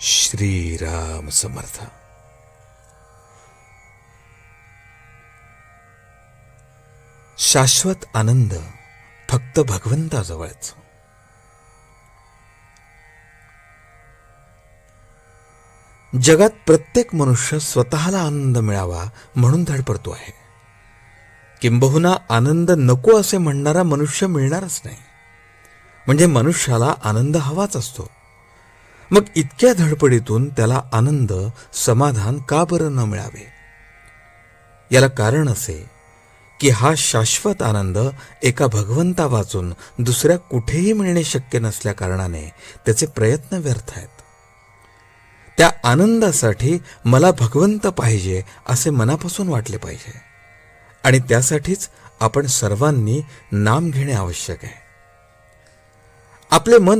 श्रीराम समर्थ। शाश्वत आनंद फक्त भगवंताजवळच। जगात प्रत्येक मनुष्य स्वतःला आनंद मिळावा म्हणून धडपडतो आहे. किंबहुना आनंद नको असे म्हणणारा मनुष्य मिळणारच नाही. म्हणजे मनुष्याला आनंद हवाच असतो. मग इतक्या धडपडीतून त्याला आनंद समाधान का बरं न मिळावे? याला कारण असे की हा शाश्वत आनंद एका भगवंता वाचून दुसऱ्या कुठेही मिळणे शक्य नसल्या कारणाने त्याचे प्रयत्न व्यर्थ आहेत. त्या आनंदासाठी मला भगवंत पाहिजे असे मनापासून वाटले पाहिजे आणि त्यासाठीच आपण सर्वांनी नाम घेणे आवश्यक आहे. आपले मन